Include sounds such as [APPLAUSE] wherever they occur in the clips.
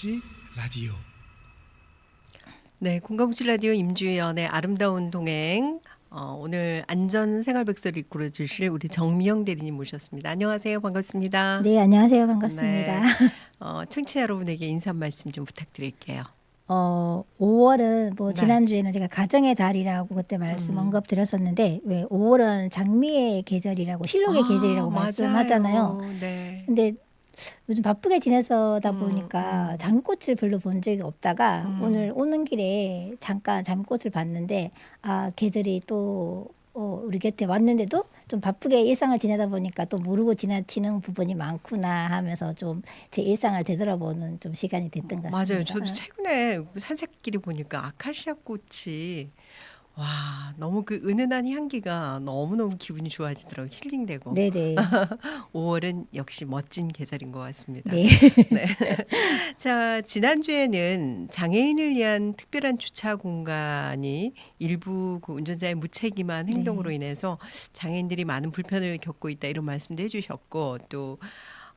공감일지 라디오 네, 공감실 라디오 임주연의 아름다운 동행. 어, 오늘 안전 생활 백서를 이끌어 주실 우리 정미영 대리님 모셨습니다. 안녕하세요. 반갑습니다. 네, 안녕하세요. 반갑습니다. 네. 어, 청취자 여러분에게 인사 말씀 좀 부탁드릴게요. 어, 5월은 뭐 네. 지난주에는 제가 가정의 달이라고 그때 말씀 음. 언급 드렸었는데 왜 5월은 장미의 계절이라고 실록의 아, 계절이라고 맞아요. 말씀하잖아요. 네. 근데 요즘 바쁘게 지내서다 음, 보니까 음. 장꽃을 별로 본 적이 없다가 음. 오늘 오는 길에 잠깐 장꽃을 봤는데 아 계절이 또 어, 우리 곁에 왔는데도 좀 바쁘게 일상을 지내다 보니까 또 모르고 지나치는 부분이 많구나 하면서 좀 제 일상을 되돌아보는 좀 시간이 됐던 것 같습니다. 맞아요. 저도 최근에 산책길에 보니까 아카시아 꽃이 와, 너무 그 은은한 향기가 너무너무 기분이 좋아지더라고요. 힐링되고. [LAUGHS] 네네. 5월은 역시 멋진 계절인 것 같습니다. 네. [LAUGHS] 네. 자, 지난주에는 장애인을 위한 특별한 주차 공간이 일부 그 운전자의 무책임한 네. 행동으로 인해서 장애인들이 많은 불편을 겪고 있다 이런 말씀도 해주셨고 또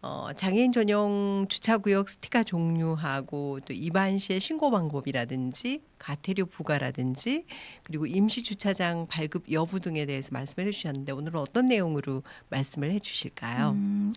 어, 장애인 전용 주차구역 스티커 종류하고 또 위반 시의 신고 방법이라든지 가태료 부과라든지 그리고 임시 주차장 발급 여부 등에 대해서 말씀을 해주셨는데 오늘은 어떤 내용으로 말씀을 해주실까요? 음,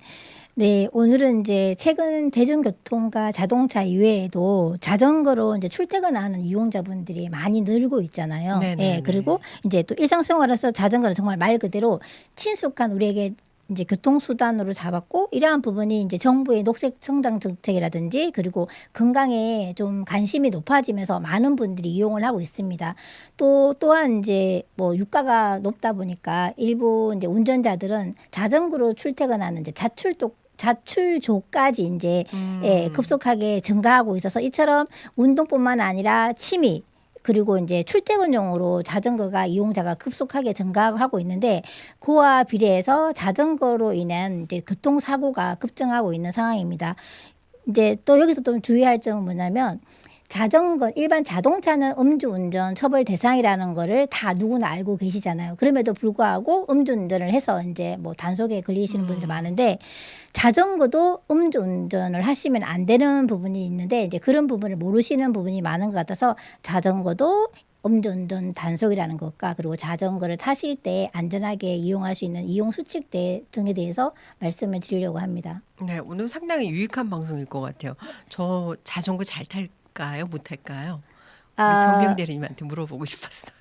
네, 오늘은 이제 최근 대중교통과 자동차 이외에도 자전거로 이제 출퇴근하는 이용자분들이 많이 늘고 있잖아요. 네네네. 예, 그리고 이제 또 일상생활에서 자전거를 정말 말 그대로 친숙한 우리에게 이제 교통수단으로 잡았고 이러한 부분이 이제 정부의 녹색 성장 정책이라든지 그리고 건강에 좀 관심이 높아지면서 많은 분들이 이용을 하고 있습니다. 또 또한 이제 뭐 유가가 높다 보니까 일부 이제 운전자들은 자전거로 출퇴근하는 이제 자출도 자출조까지 이제 음. 예, 급속하게 증가하고 있어서 이처럼 운동뿐만 아니라 취미 그리고 이제 출퇴근용으로 자전거가 이용자가 급속하게 증가하고 있는데 그와 비례해서 자전거로 인한 이제 교통사고가 급증하고 있는 상황입니다. 이제 또 여기서 좀 주의할 점은 뭐냐면 자전거 일반 자동차는 음주운전 처벌 대상이라는 거를 다 누구나 알고 계시잖아요. 그럼에도 불구하고 음주운전을 해서 이제 뭐 단속에 걸리시는 분들이 음. 많은데 자전거도 음주운전을 하시면 안 되는 부분이 있는데 이제 그런 부분을 모르시는 부분이 많은 것 같아서 자전거도 음주운전 단속이라는 것과 그리고 자전거를 타실 때 안전하게 이용할 수 있는 이용 수칙 대- 등에 대해서 말씀을 드리려고 합니다. 네, 오늘 상당히 유익한 방송일 것 같아요. 저 자전거 잘 탈 까요? 못 탈까요? 우리 아, 정병 대리님한테 물어보고 싶었어요.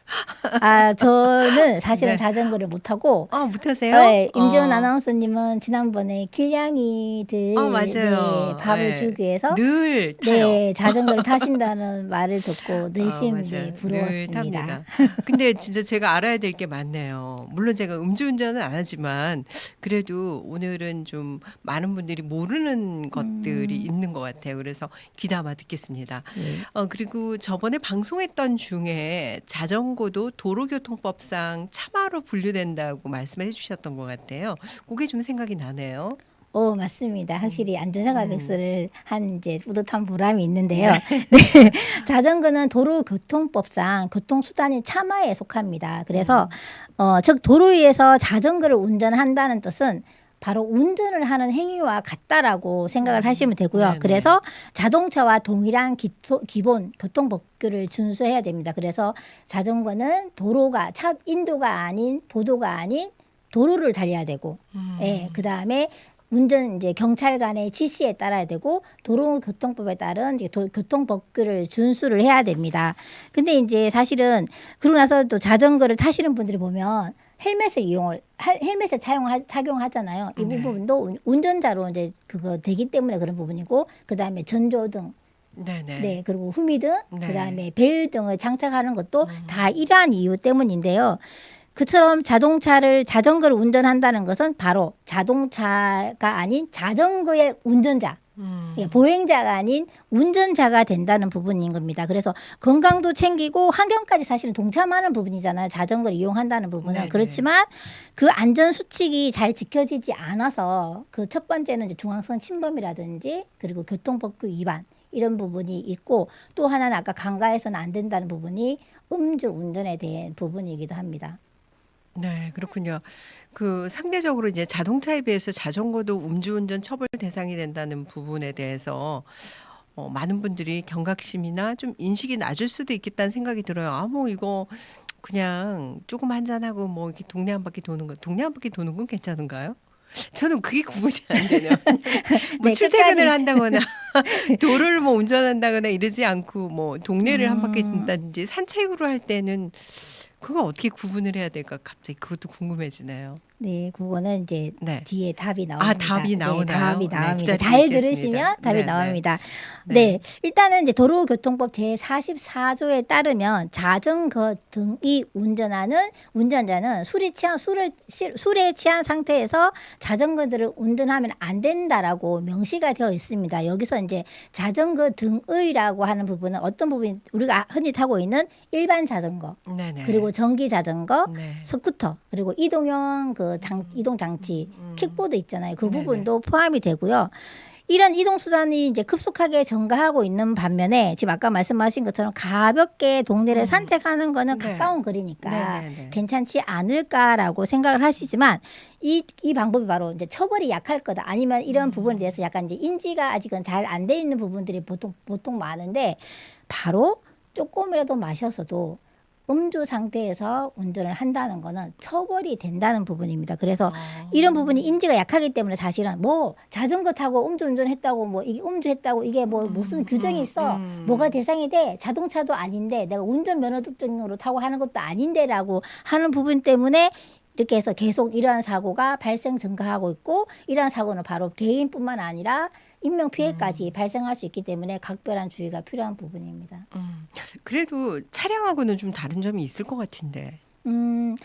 아 저는 사실은 네. 자전거를 못 타고 어, 못 타세요? 네, 임지원 어, 아나운서님은 지난번에 길냥이들 어, 맞아요. 네, 밥을 네. 주기 위해서 늘 타요. 네 자전거를 [LAUGHS] 타신다는 말을 듣고 늘심 아. 늘 부러웠습니다. [LAUGHS] 근데 진짜 제가 알아야 될 게 많네요. 물론 제가 음주운전은 안 하지만 그래도 오늘은 좀 많은 분들이 모르는 것들이 음. 있는 것 같아요. 그래서 귀담아 듣겠습니다. 네. 어, 그리고 저번에 방송했던 중에 자전거 도 도로교통법상 차마로 분류된다고 말씀을 해주셨던 것 같아요. 그게 좀 생각이 나네요. 어 맞습니다. 확실히 음. 백서를 한 이제 뿌듯한 보람이 있는데요. 네. [LAUGHS] 네. 자전거는 도로교통법상 교통수단인 차마에 속합니다. 그래서 음. 어, 즉 도로 위에서 자전거를 운전한다는 뜻은 바로 운전을 하는 행위와 같다라고 생각을 하시면 되고요. 음. 네네. 그래서 자동차와 동일한 기토, 기본 교통법규를 준수해야 됩니다. 그래서 자전거는 도로가 차 인도가 아닌 보도가 아닌 도로를 달려야 되고 음. 예, 그 다음에 운전 이제 경찰관의 지시에 따라야 되고 도로교통법에 따른 이제 도, 교통법규를 준수를 해야 됩니다. 근데 이제 사실은 그러고 나서 또 자전거를 타시는 분들이 보면 헬멧을 이용을 할- 헬멧을 차용 착용하잖아요. 이 네. 부분도 운- 운전자로 이제 그거 되기 때문에 그런 부분이고 그 다음에 전조등 네네. 네, 그리고 후미등, 네. 그다음에 벨 등을 장착하는 것도 음. 다 이러한 이유 때문인데요. 그처럼 자동차를 자전거를 운전한다는 것은 바로 자동차가 아닌 자전거의 운전자, 음. 예, 보행자가 아닌 운전자가 된다는 부분인 겁니다. 그래서 건강도 챙기고 환경까지 사실은 동참하는 부분이잖아요. 자전거를 이용한다는 부분은 네네. 그렇지만 그 안전 수칙이 잘 지켜지지 않아서 그 첫 번째는 이제 중앙선 침범이라든지 그리고 교통법규 위반 이런 부분이 있고 또 하나는 아까 강가에서는 안 된다는 부분이 음주 운전에 대한 부분이기도 합니다. 네, 그렇군요. 그 상대적으로 이제 자동차에 비해서 자전거도 음주운전 처벌 대상이 된다는 부분에 대해서 어, 많은 분들이 경각심이나 좀 인식이 낮을 수도 있겠다는 생각이 들어요. 아, 뭐 이거 그냥 조금 한잔하고 뭐 이렇게 동네 한 바퀴 도는 거, 동네 한 바퀴 도는 건 괜찮은가요? 저는 그게 구분이 안 되네요. [LAUGHS] [LAUGHS] 뭐 네, 출퇴근을 끝까지. 한다거나 [LAUGHS] 도로를 뭐 운전한다거나 이러지 않고 뭐 동네를 한 바퀴 음. 돈다든지 산책으로 할 때는 그거 어떻게 구분을 해야 될까 갑자기 그것도 궁금해지네요. 네, 그거는 이제 네. 뒤에 답이 나옵니다. 아, 답이 나오나요? 네, 답이 네, 나옵니다. 기다리고 잘. 들으시면 답이 네, 네. 나옵니다. 네. 네. 일단은 이제 도로교통법 제 44조에 따르면 자전거 등이 운전하는 운전자는 술이 취한 술을 시- 술에 취한 상태에서 자전거들을 운전하면 안 된다라고 명시가 되어 있습니다. 여기서 이제 자전거 등의라고 하는 부분은 어떤 부분이 우리가 흔히 타고 있는 일반 자전거 네 네. 그리고 전기 자전거 네. 스쿠터 그리고 이동형 그 장, 이동 장치 킥보드 있잖아요. 그 음. 네네. 부분도 포함이 되고요. 이런 이동 수단이 이제 급속하게 증가하고 있는 반면에 지금 아까 말씀하신 것처럼 가볍게 동네를 음. 산책하는 거는 네. 가까운 거리니까 네네네. 괜찮지 않을까라고 생각을 하시지만 이, 이 방법이 바로 이제 처벌이 약할 거다 아니면 이런 음. 부분에 대해서 약간 이제 인지가 아직은 잘 안 돼 있는 부분들이 보통 보통 많은데 바로 조금이라도 마셔서도 음주 상태에서 운전을 한다는 거는 처벌이 된다는 부분입니다. 그래서 아. 이런 부분이 인지가 약하기 때문에 사실은 뭐 자전거 타고 음주 운전 했다고 뭐 이게 음주했다고 이게 뭐 무슨 음, 규정이 음, 있어 음. 뭐가 대상이 돼 자동차도 아닌데 내가 운전 면허증으로 타고 하는 것도 아닌데라고 하는 부분 때문에 이렇게 해서 계속 이러한 사고가 발생 증가하고 있고 이러한 사고는 바로 개인뿐만 아니라 인명 피해까지 발생할 수 있기 때문에 각별한 주의가 필요한 부분입니다. 음. 그래도 차량하고는 좀 다른 점이 있을 것 같은데. 음,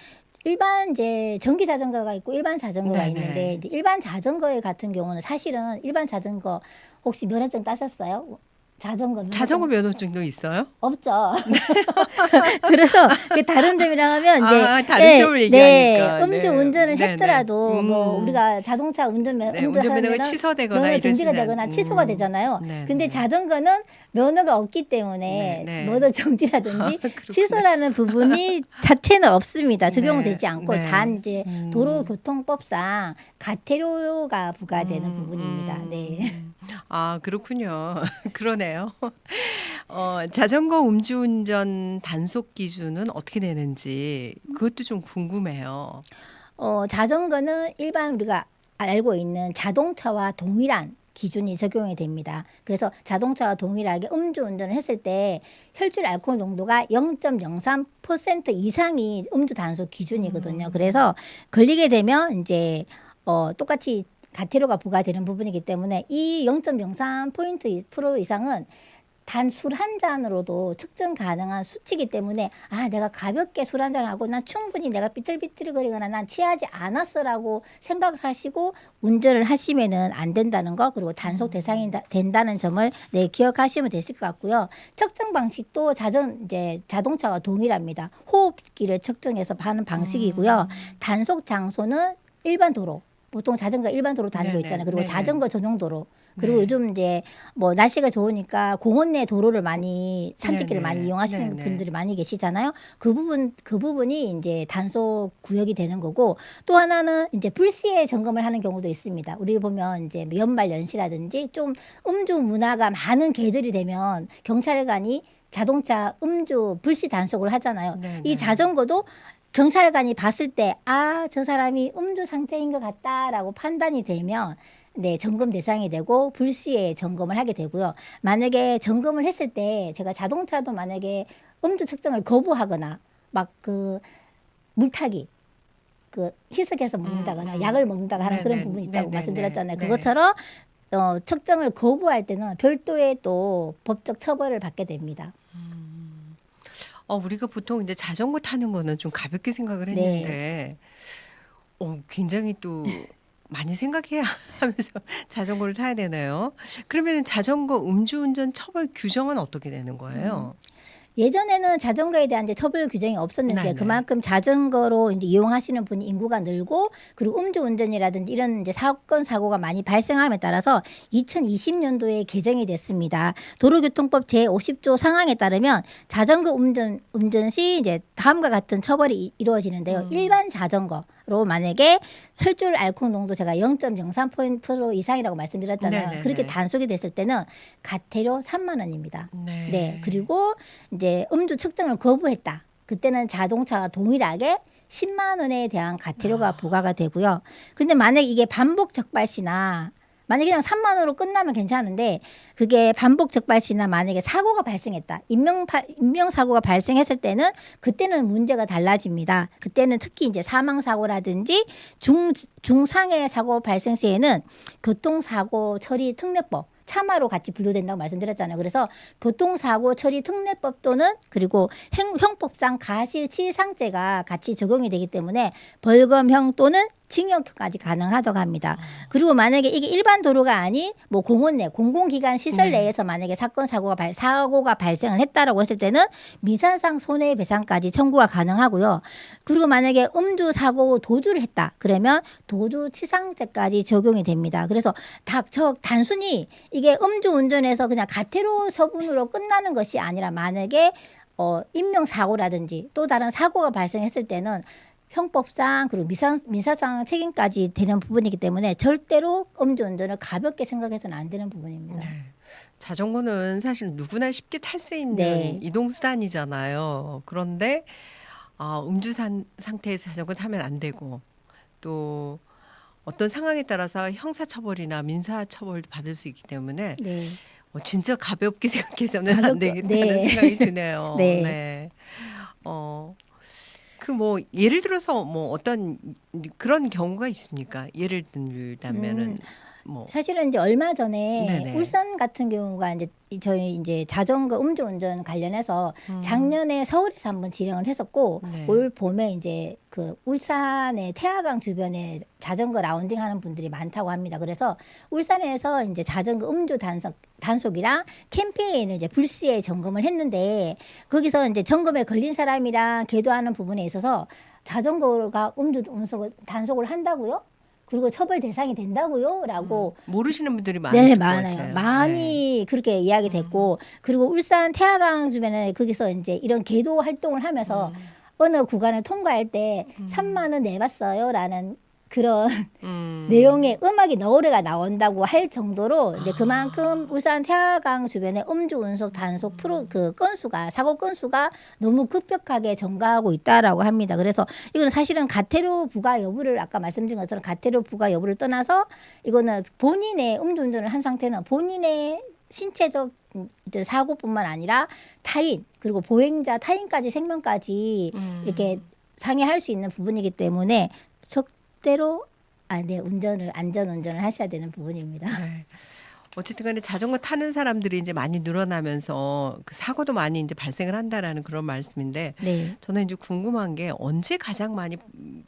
일반 이제 전기 자전거가 있고 일반 자전거가 네네. 있는데 일반 자전거 같은 경우는 사실은 일반 자전거 혹시 면허증 따셨어요? 자전거 면허증 자전거 면허증도 있어요? 없죠. [LAUGHS] 그래서 그 다른 점이라 하면 이제 아, 다른 점을 얘기하니까. 네, 음주 네. 운전을 네 네. 했더라도 뭐 음. 우리가 자동차 운전 면 네, 운전하면 운전면허가 취소되거나 면허 정지가 이러지는- 되거나 취소가 음. 되잖아요. 네, 근데 네. 자전거는 면허가 없기 때문에 네, 네. 면허 정지라든지 아, 그렇구나. 취소라는 부분이 [LAUGHS] 자체는 없습니다. 적용되지 네, 않고 네. 단 이제 음. 도로교통법상 가태료가 부과되는 음, 부분입니다. 음. 네. 아 그렇군요. [LAUGHS] 그러네요. 어, 자전거 음주운전 단속 기준은 어떻게 되는지 그것도 좀 궁금해요. 어, 자전거는 일반 우리가 알고 있는 자동차와 동일한 기준이 적용이 됩니다. 그래서 자동차와 동일하게 음주 운전을 했을 때 혈중 알코올 농도가 0.03% 이상이 음주 단속 기준이거든요. 그래서 걸리게 되면 이제 어, 똑같이 가태료가 부과되는 부분이기 때문에 이 0.03포인트 프로 이상은 단 술 한 잔으로도 측정 가능한 수치이기 때문에 아 내가 가볍게 술 한 잔하고 난 충분히 내가 삐뚤삐뚤거리거나 난 취하지 않았어라고 생각을 하시고 운전을 하시면은 안 된다는 거 그리고 단속 대상이 다- 된다는 점을 네 기억하시면 되실 것 같고요. 측정 방식도 자전 이제 자동차와 동일합니다. 호흡기를 측정해서 하는 방식이고요. 단속 장소는 일반 도로 보통 자전거 일반 도로 다니고 네네, 있잖아요 그리고 네네. 자전거 전용 도로 그리고 네. 요즘 이제 뭐 날씨가 좋으니까 공원 내 도로를 많이 산책길을 네네. 많이 이용하시는 네네. 분들이 많이 계시잖아요. 그 부분 그 부분이 이제 단속 구역이 되는 거고 또 하나는 이제 불시에 점검을 하는 경우도 있습니다. 우리 보면 이제 연말 연시라든지 좀 음주 문화가 많은 계절이 되면 경찰관이 자동차 음주 불시 단속을 하잖아요. 네네. 이 자전거도 경찰관이 봤을 때 아 저 사람이 음주 상태인 것 같다라고 판단이 되면 네 점검 대상이 되고 불시에 점검을 하게 되고요. 만약에 점검을 했을 때 제가 자동차도 만약에 음주 측정을 거부하거나 막 그 물타기 그 희석해서 먹는다거나 음, 음. 약을 먹는다거나 하는 그런 네네. 부분이 있다고 네네네. 말씀드렸잖아요. 네. 그것처럼 어, 측정을 거부할 때는 별도의 또 법적 처벌을 받게 됩니다. 어, 우리가 보통 이제 자전거 타는 거는 좀 가볍게 생각을 네. 했는데, 어, 굉장히 또 많이 생각해야 [LAUGHS] 하면서 자전거를 타야 되나요? 그러면 자전거 음주운전 처벌 규정은 어떻게 되는 거예요? 예전에는 자전거에 대한 이제 처벌 규정이 없었는데 네네. 그만큼 자전거로 이제 이용하시는 분이 인구가 늘고 그리고 음주 운전이라든지 이런 이제 사건 사고가 많이 발생함에 따라서 2020년도에 개정이 됐습니다. 도로교통법 제 50조 상항에 따르면 자전거 운전 운전 시 이제 다음과 같은 처벌이 이- 이루어지는데요. 음. 일반 자전거 로로 만약에 혈중 알코올 농도 제가 0.03% 이상이라고 말씀드렸잖아요. 네네네. 그렇게 단속이 됐을 때는 과태료 3만 원입니다. 네. 네. 그리고 이제 음주 측정을 거부했다. 그때는 자동차가 동일하게 10만 원에 대한 과태료가 아. 부과가 되고요. 근데 만약 이게 반복 적발 시나 만약에 그냥 3만 원으로 끝나면 괜찮은데 그게 반복 적발 시나 만약에 사고가 발생했다. 인명 파, 인명 사고가 발생했을 때는 그때는 문제가 달라집니다. 그때는 특히 이제 사망 사고라든지 중 중상해 사고 발생 시에는 교통사고 처리 특례법 차마로 같이 분류된다고 말씀드렸잖아요. 그래서 교통사고 처리 특례법 또는 그리고 행, 형법상 가실치상죄가 같이 적용이 되기 때문에 벌금형 또는 징역까지 가능하다고 합니다. 그리고 만약에 이게 일반 도로가 아닌 뭐 공원 내 공공기관 시설 네. 내에서 만약에 사건 사고가 발 사고가 발생을 했다라고 했을 때는 미산상 손해배상까지 청구가 가능하고요. 그리고 만약에 음주 사고 도주를 했다 그러면 도주치상죄까지 적용이 됩니다. 그래서 다, 저 단순히 이게 음주 운전에서 그냥 가태료 처분으로 끝나는 것이 아니라 만약에 어, 인명 사고라든지 또 다른 사고가 발생했을 때는 형법상 그리고 미사, 미사 상 책임까지 되는 부분이기 때문에 절대로 음주운전을 가볍게 생각해서는 안 되는 부분입니다. 네. 자전거는 사실 누구나 쉽게 탈 수 있는 네. 이동 수단이잖아요. 그런데 아, 음주 산, 상태에서 자전거 타면 안 되고 또 어떤 상황에 따라서 형사처벌이나 민사처벌도 받을 수 있기 때문에 네. 어, 진짜 가볍게 [LAUGHS] 생각해서는 안 가볍게, 되겠다는 네. 생각이 드네요. [LAUGHS] 네. 어. 그 뭐 예를 들어서 뭐 어떤 그런 경우가 있습니까? 예를 들자면은 음. 뭐 사실은 이제 얼마 전에 네네. 울산 같은 경우가 이제 이- 저희 이제 자전거 음주운전 관련해서 음. 작년에 서울에서 한번 진행을 했었고 네. 올 봄에 이제 그 울산의 태화강 주변에 자전거 라운딩 하는 분들이 많다고 합니다. 그래서 울산에서 이제 자전거 음주 단속 단속이랑 캠페인을 이제 불시에 점검을 했는데 거기서 이제 점검에 걸린 사람이랑 계도하는 부분에 있어서 자전거가 음주 단속을 한다고요? 그리고 처벌 대상이 된다고요?라고 모르시는 분들이 많으실 네, 것 많아요. 같아요. 네. 많이 그렇게 이야기 됐고 그리고 울산 태화강 주변에 거기서 이제 이런 계도 활동을 하면서 음. 어느 구간을 통과할 때 3만 원 내봤어요라는 그런 음. [LAUGHS] 내용의 음악이 노래가 나온다고 할 정도로 아. 이제 그만큼 울산 태화강 주변에 음주 운송 단속 프로 그 건수가 사고 건수가 너무 급격하게 증가하고 있다라고 합니다. 그래서 이거는 사실은 가태료 부과 여부를 아까 말씀드린 것처럼 가태료 부과 여부를 떠나서 이거는 본인의 음주 운전을 한 상태는 본인의 신체적 사고뿐만 아니라 타인 그리고 보행자 타인까지 생명까지 음. 이렇게 상해할 수 있는 부분이기 때문에 적 대로 아, 네, 운전을 안전 운전을 하셔야 되는 부분입니다. 네. 어쨌든 간에 자전거 타는 사람들이 이제 많이 늘어나면서 그 사고도 많이 이제 발생을 한다라는 그런 말씀인데 네. 저는 이제 궁금한 게 언제 가장 많이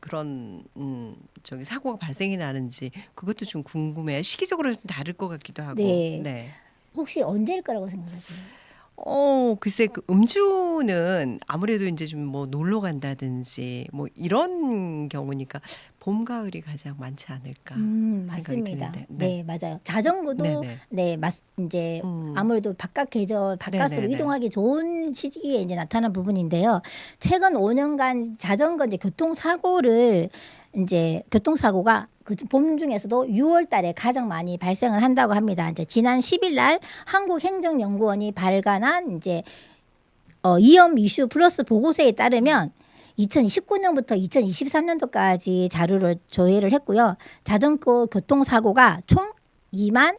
그런 음 저기 사고가 발생이 나는지 그것도 좀 궁금해요. 시기적으로 좀 다를 것 같기도 하고. 네. 혹시 언제일 거라고 생각하세요? 어, 글쎄 그 음주는 아무래도 이제 좀 뭐 놀러 간다든지 뭐 이런 경우니까 봄 가을이 가장 많지 않을까. 음, 생각이 맞습니다. 드는데. 네. 맞아요. 자전거도 네네. 네, 맞 이제 음. 아무래도 바깥 계절 바깥으로 네네네. 이동하기 좋은 시기에 이제 나타난 부분인데요. 최근 5년간 자전거 이제 교통 사고를 이제 교통 사고가 그 봄 중에서도 6월 달에 가장 많이 발생을 한다고 합니다. 이제 지난 10일 날 한국행정연구원이 발간한 이제 어, 이염 이슈 플러스 보고서에 따르면 2019년부터 2023년도까지 자료를 조회를 했고요. 자전거 교통사고가 총 2만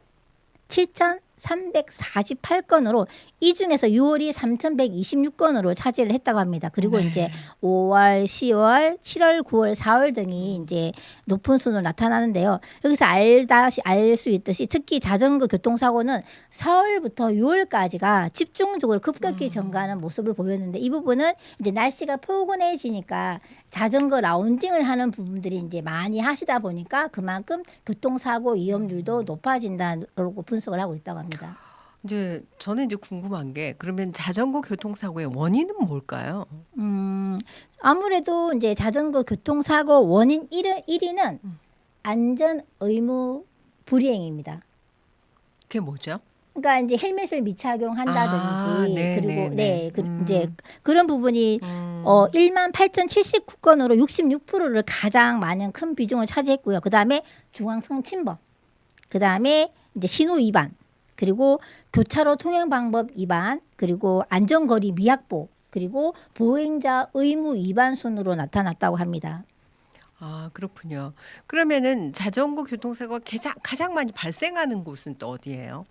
7,348건으로 이 중에서 6월이 3,126건으로 차지를 했다고 합니다. 그리고 네. 이제 5월, 10월, 7월, 9월, 4월 등이 이제 높은 순으로 나타나는데요. 여기서 알다시 알 수 있듯이 특히 자전거 교통사고는 4월부터 6월까지가 집중적으로 급격히 증가하는 모습을 보였는데 이 부분은 이제 날씨가 포근해지니까 자전거 라운딩을 하는 부분들이 이제 많이 하시다 보니까 그만큼 교통사고 위험률도 높아진다고 분석을 하고 있다고 합니다. 이제 저는 이제 궁금한 게 그러면 자전거 교통사고의 원인은 뭘까요? 음, 아무래도 이제 자전거 교통사고 원인 1위, 1위는 음. 안전 의무 불이행입니다. 그게 뭐죠? 그러니까 이제 헬멧을 미착용한다든지 아, 네, 그리고 네, 네, 네. 그 음. 이제 그런 부분이 음. 어 1만 8,079건으로 66%를 가장 많은 큰 비중을 차지했고요. 그다음에 중앙선 침범. 그다음에 이제 신호 위반. 그리고 교차로 통행 방법 위반, 그리고 안전거리 미확보, 그리고 보행자 의무 위반 순으로 나타났다고 합니다. 아 그렇군요. 그러면은 자전거 교통사고가 가장 가장 많이 발생하는 곳은 또 어디예요?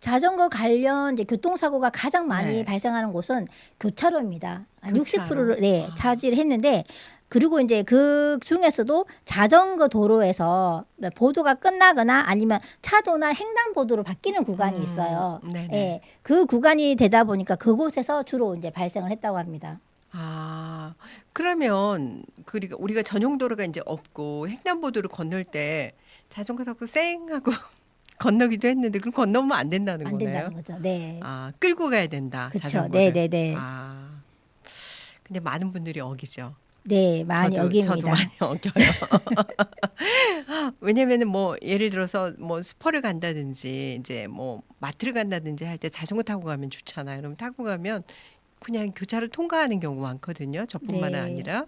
자전거 관련 이제 교통사고가 가장 많이 네. 발생하는 곳은 교차로입니다. 한 교차로? 60%를 네, 아. 차지를 했는데 그리고 이제 그 중에서도 자전거 도로에서 보도가 끝나거나 아니면 차도나 횡단보도로 바뀌는 구간이 음, 있어요. 네네. 예, 그 구간이 되다 보니까 그곳에서 주로 이제 발생을 했다고 합니다. 아 그러면 그리고 우리가 전용 도로가 이제 없고 횡단보도를 건널 때 자전거 타고 쌩 하고 건너기도 했는데 그럼 건너면 안 된다는 안 거네요. 된다는 거죠. 네. 아 끌고 가야 된다. 그렇죠. 자전거를. 네, 네, 네. 아 근데 많은 분들이 어기죠. 네, 많이 저도, 어깁니다. 저도 많이 [LAUGHS] 어겨요. 왜냐면은 뭐 예를 들어서 뭐 슈퍼를 간다든지 이제 뭐 마트를 간다든지 할 때 자전거 타고 가면 좋잖아요. 그럼 타고 가면 그냥 교차를 통과하는 경우 많거든요. 저뿐만 네. 아니라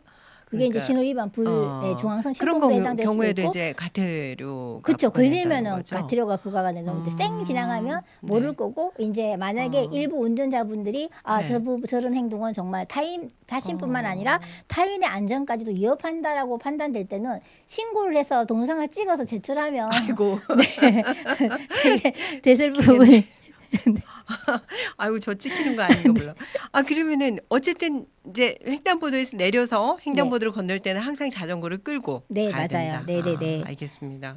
그게 그러니까, 이제 신호 위반 불 어, 네, 중앙선 신고에 경우, 해당될 수도 경우에도 있고 이제 가태료가 그렇죠. 걸리면은. 과태료가 부과가 되는 건데 쌩 음, 지나가면 모를 네. 거고 이제 만약에 어. 일부 운전자분들이 아 네. 저부 저런 행동은 정말 타인 자신뿐만 어. 아니라 타인의 안전까지도 위협한다라고 판단될 때는 신고를 해서 동영상을 찍어서 제출하면 아이고, [LAUGHS] [LAUGHS] 되게 대슬 부분이 [LAUGHS] 아이고 저 찍히는 거 아닌가 [LAUGHS] 몰라. 아 그러면은 어쨌든 이제 횡단보도에서 내려서 횡단보도를 건널 때는 항상 자전거를 끌고 네, 가야 맞아요. 된다. 네, 네, 네. 아, 알겠습니다.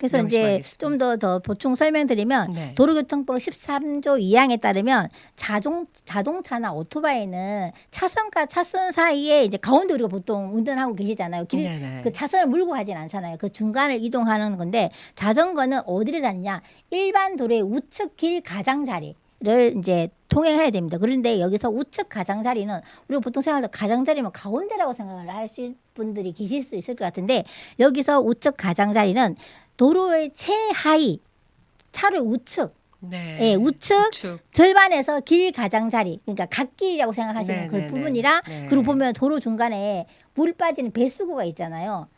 그래서 이제. 좀 더 더 보충 설명드리면 네. 도로교통법 13조 2항에 따르면 자동 자동차나 오토바이는 차선과 차선 사이에 이제 가운데 우리가 보통 운전하고 계시잖아요. 길, 네네. 그 차선을 물고 가진 않잖아요. 그 중간을 이동하는 건데 자전거는 어디를 다니냐? 일반 도로의 우측 길 가장자리 를 이제 통행해야 됩니다. 그런데 여기서 우측 가장자리는 우리가 보통 생각할 때 가장자리면 가운데라고 생각을 하실 분들이 계실 수 있을 것 같은데 여기서 우측 가장자리는 도로의 최하위 차로 우측 네. 예, 우측 우측. 절반에서 길 가장자리 그러니까 갓길이라고 생각하시면 네, 그 네, 부분이라 네. 그리고 보면 도로 중간에 물 빠지는 배수구가 있잖아요.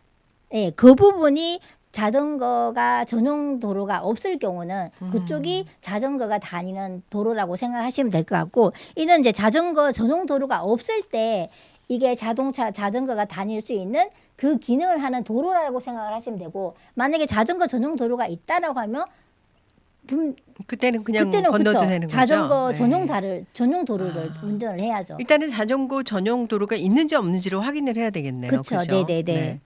예, 그 부분이 자전거가 전용 도로가 없을 경우는 음. 그쪽이 자전거가 다니는 도로라고 생각하시면 될 것 같고 이는 이제 자전거 전용 도로가 없을 때 이게 자동차 자전거가 다닐 수 있는 그 기능을 하는 도로라고 생각을 하시면 되고 만약에 자전거 전용 도로가 있다라고 하면 분, 그때는 그냥 그때는 건너도 그쵸. 되는 거죠. 자전거 네. 전용 다를 전용 도로를 아. 운전을 해야죠. 일단은 자전거 전용 도로가 있는지 없는지를 확인을 해야 되겠네요. 그쵸. 그죠? 네네 네.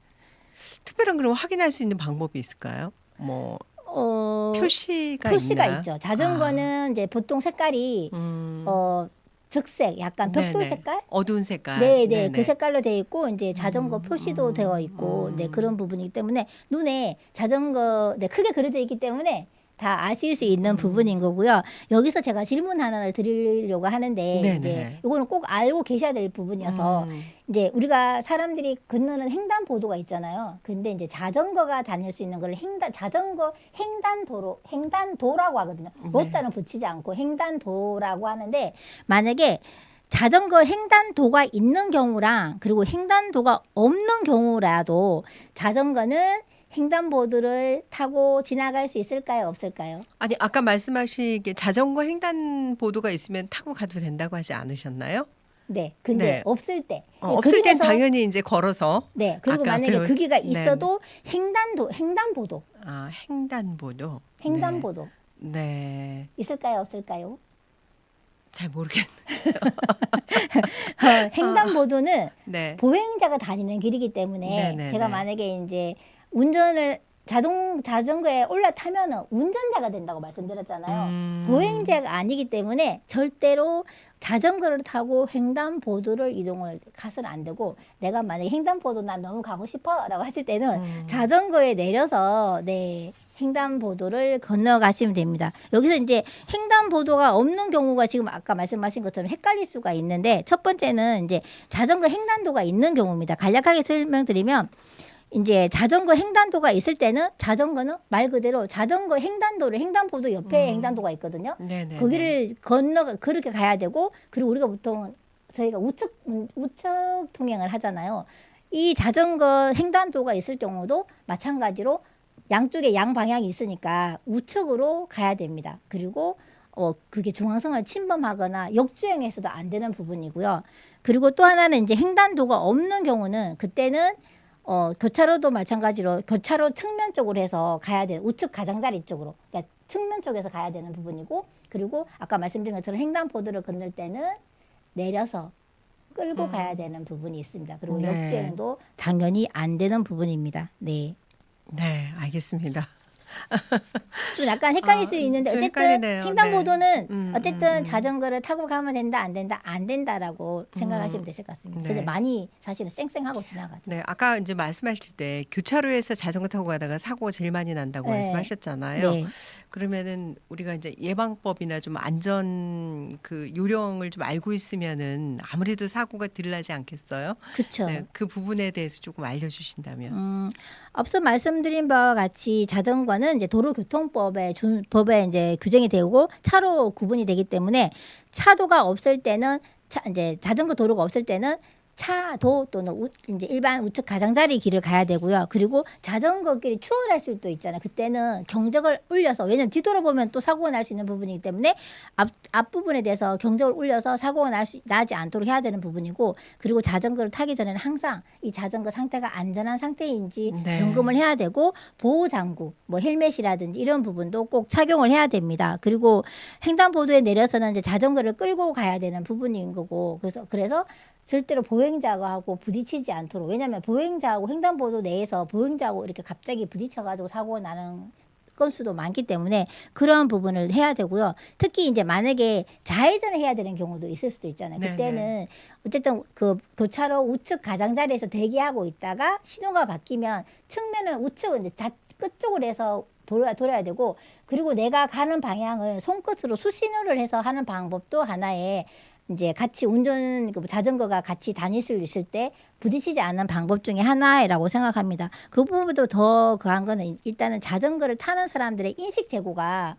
특별한 그럼 확인할 수 있는 방법이 있을까요? 뭐 어, 표시가 표시가 있나? 있죠. 자전거는 이제 보통 색깔이 음. 어 적색, 약간 벽돌 네네. 색깔. 어두운 색깔. 네, 네, 네네. 그 색깔로 되어 있고 이제 자전거 음, 표시도 음, 되어 있고 음. 네 그런 부분이기 때문에 눈에 자전거 네 크게 그려져 있기 때문에 다 아실 수 있는 음. 부분인 거고요. 여기서 제가 질문 하나를 드리려고 하는데 네네. 이제 이거는 꼭 알고 계셔야 될 부분이어서 음. 이제 우리가 사람들이 건너는 횡단 보도가 있잖아요. 근데 이제 자전거가 다닐 수 있는 걸 횡단 자전거 횡단 도로 횡단 도라고 하거든요. 네. 로따는 붙이지 않고 횡단 도라고 하는데 만약에 자전거 횡단도가 있는 경우랑 그리고 횡단도가 없는 경우라도 자전거는 횡단보도를 타고 지나갈 수 있을까요? 없을까요? 아니 아까 말씀하시기에 자전거 횡단보도가 있으면 타고 가도 된다고 하지 않으셨나요? 네. 근데 네. 없을 때. 어, 네, 없을 땐 당연히 이제 걸어서 네. 그리고 아까 만약에 배운- 거기가 네. 있어도 횡단도 횡단보도 아 횡단보도. 횡단보도 네. 네. 있을까요? 없을까요? 잘 모르겠네. [LAUGHS] 어, 횡단보도는 네. 보행자가 다니는 길이기 때문에 네네네. 제가 만약에 이제 운전을 자동 자전거에 올라타면은 운전자가 된다고 말씀드렸잖아요. 음. 보행자가 아니기 때문에 절대로 자전거를 타고 횡단보도를 이동을 가서는 안 되고 내가 만약에 횡단보도 난 너무 가고 싶어라고 하실 때는 음. 자전거에 내려서 네 횡단보도를 건너가시면 됩니다. 여기서 이제 횡단보도가 없는 경우가 지금 아까 말씀하신 것처럼 헷갈릴 수가 있는데 첫 번째는 이제 자전거 횡단도가 있는 경우입니다. 간략하게 설명드리면 이제 자전거 횡단도가 있을 때는 자전거는 말 그대로 자전거 횡단도를 횡단보도 옆에 음. 횡단도가 있거든요. 네네. 거기를 건너 그렇게 가야 되고 그리고 우리가 보통 저희가 우측 음, 우측 통행을 하잖아요. 이 자전거 횡단도가 있을 경우도 마찬가지로 양쪽에 양 방향이 있으니까 우측으로 가야 됩니다. 그리고 어 그게 중앙선을 침범하거나 역주행해서도 안 되는 부분이고요. 그리고 또 하나는 이제 횡단도가 없는 경우는 그때는 어 교차로도 마찬가지로 교차로 측면 쪽으로 해서 가야 돼 우측 가장자리 쪽으로 그러니까 측면 쪽에서 가야 되는 부분이고 그리고 아까 말씀드린 것처럼 횡단보도를 건널 때는 내려서 끌고 음. 가야 되는 부분이 있습니다. 그리고 네. 역주행도 당연히 안 되는 부분입니다. 네. 네, 알겠습니다. 좀 약간 헷갈릴 아, 수 있는데 좀 어쨌든 헷갈리네요. 횡단 보도는 음, 어쨌든 음, 음. 자전거를 타고 가면 된다 안 된다 안 된다라고 생각하시면 되실 것 같습니다. 네. 근데 많이 사실은 쌩쌩하고 지나가죠. 네, 아까 이제 말씀하실 때 교차로에서 자전거 타고 가다가 사고가 제일 많이 난다고 네. 말씀하셨잖아요. 네. 그러면은 우리가 이제 예방법이나 좀 안전 그 요령을 좀 알고 있으면은 아무래도 사고가 덜 나지 않겠어요? 그렇죠. 네, 그 부분에 대해서 조금 알려주신다면. 음, 앞서 말씀드린 바와 같이 자전거는 이제 도로교통법에 준, 법에 이제 규정이 되고 차로 구분이 되기 때문에 차도가 없을 때는 차, 이제 자전거 도로가 없을 때는 차도 또는 우, 이제 일반 우측 가장자리 길을 가야 되고요. 그리고 자전거 길이 추월할 수도 있잖아요. 그때는 경적을 울려서 왜냐면 뒤돌아보면 또 사고가 날 수 있는 부분이기 때문에 앞 앞부분에 대해서 경적을 울려서 사고가 날 수, 나지 않도록 해야 되는 부분이고 그리고 자전거를 타기 전에는 항상 이 자전거 상태가 안전한 상태인지 네. 점검을 해야 되고 보호 장구, 뭐 헬멧이라든지 이런 부분도 꼭 착용을 해야 됩니다. 그리고 횡단보도에 내려서는 이제 자전거를 끌고 가야 되는 부분인 거고 그래서 그래서 절대로 보행자하고 부딪히지 않도록 왜냐하면 보행자하고 횡단보도 내에서 보행자하고 이렇게 갑자기 부딪혀가지고 사고가 나는 건수도 많기 때문에 그런 부분을 해야 되고요. 특히 이제 만약에 좌회전을 해야 되는 경우도 있을 수도 있잖아요. 네네. 그때는 어쨌든 그 교차로 우측 가장자리에서 대기하고 있다가 신호가 바뀌면 측면은 우측은 이제 좌 끝쪽으로 해서 돌아 돌아야 되고 그리고 내가 가는 방향을 손끝으로 수신호를 해서 하는 방법도 하나의 이제 같이 운전 그 자전거가 같이 다닐 수 있을 때 부딪히지 않는 방법 중에 하나라고 생각합니다. 그 부분도 더 그한 거는 일단은 자전거를 타는 사람들의 인식 제고가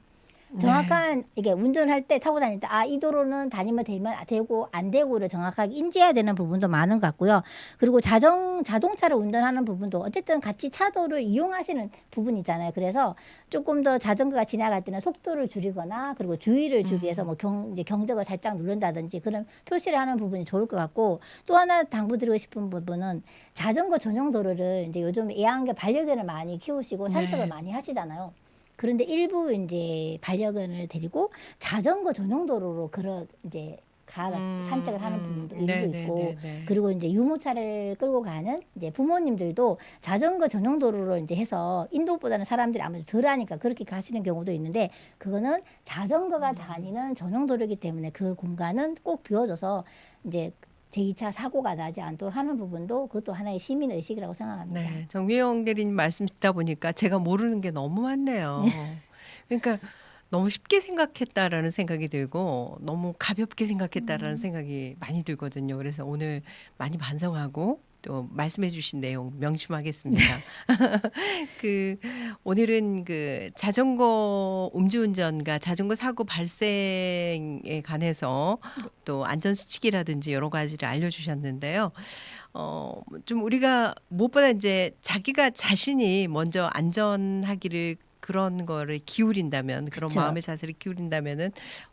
정확한 이게 운전할 때 타고 다닐 때 아 이 도로는 다니면 되면 되고 안 되고를 정확하게 인지해야 되는 부분도 많은 것 같고요. 그리고 자정 자동차를 운전하는 부분도 어쨌든 같이 차도를 이용하시는 부분이잖아요. 그래서 조금 더 자전거가 지나갈 때는 속도를 줄이거나 그리고 주의를 주기 위해서 뭐 경 이제 경적을 살짝 누른다든지 그런 표시를 하는 부분이 좋을 것 같고 또 하나 당부드리고 싶은 부분은 자전거 전용 도로를 이제 요즘 애완견 반려견을 많이 키우시고 산책을 네. 많이 하시잖아요. 그런데 일부 이제 반려견을 데리고 자전거 전용 도로로 걸어 이제 가 음, 산책을 하는 음, 분도 일부 네, 네, 있고 네, 네. 그리고 이제 유모차를 끌고 가는 이제 부모님들도 자전거 전용 도로로 이제 해서 인도보다는 사람들이 아무래도 덜하니까 그렇게 가시는 경우도 있는데 그거는 자전거가 다니는 전용 도로이기 때문에 그 공간은 꼭 비워줘서 이제 제2차 사고가 나지 않도록 하는 부분도 그것도 하나의 시민 의식이라고 생각합니다. 네, 정미영 대리님 말씀 듣다 보니까 제가 모르는 게 너무 많네요. 그러니까 너무 쉽게 생각했다라는 생각이 들고 너무 가볍게 생각했다라는 음. 생각이 많이 들거든요. 그래서 오늘 많이 반성하고 또 말씀해 주신 내용 명심하겠습니다. [LAUGHS] 그 오늘은 그 자전거 음주운전과 자전거 사고 발생에 관해서 또 안전 수칙이라든지 여러 가지를 알려 주셨는데요. 어, 좀 우리가 무엇보다 이제 자기가 자신이 먼저 안전하기를 그런 거를 기울인다면 그런 그쵸. 마음의 자세를 기울인다면은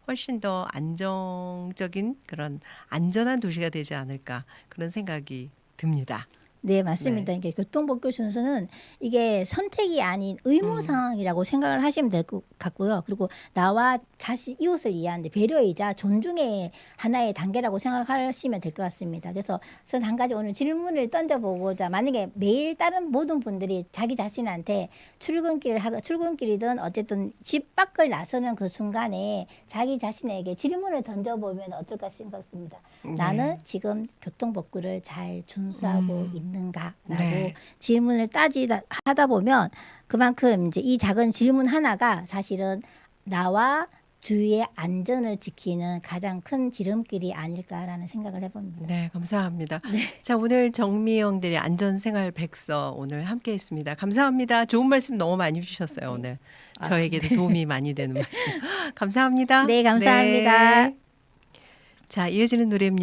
훨씬 더 안정적인 그런 안전한 도시가 되지 않을까 그런 생각이 듭니다. 네, 맞습니다. 이게 교통법규 준수는 이게 선택이 아닌 의무 음. 사항이라고 생각을 하시면 될 것 같고요. 그리고 나와 자신 이웃을 이해하는 배려이자 존중의 하나의 단계라고 생각하시면 될 것 같습니다. 그래서 저는 한 가지 오늘 질문을 던져보고자 만약에 매일 다른 모든 분들이 자기 자신한테 출근길을 하고 출근길이든 어쨌든 집 밖을 나서는 그 순간에 자기 자신에게 질문을 던져보면 어떨까 생각합니다. 나는 지금 교통법규를 잘 준수하고 음. 있는 가라고 네. 질문을 따지다 하다 보면 그만큼 이제 이 작은 질문 하나가 사실은 나와 주위의 안전을 지키는 가장 큰 지름길이 아닐까라는 생각을 해봅니다. 네, 감사합니다. 자, 오늘 정미영 대리 안전생활 백서 오늘 함께 했습니다. 감사합니다. 좋은 말씀 너무 많이 주셨어요, 오늘. 저에게도 도움이 많이 되는 말씀. [LAUGHS] 감사합니다. 네, 감사합니다. 네. 자, 이어지는 노래입니다.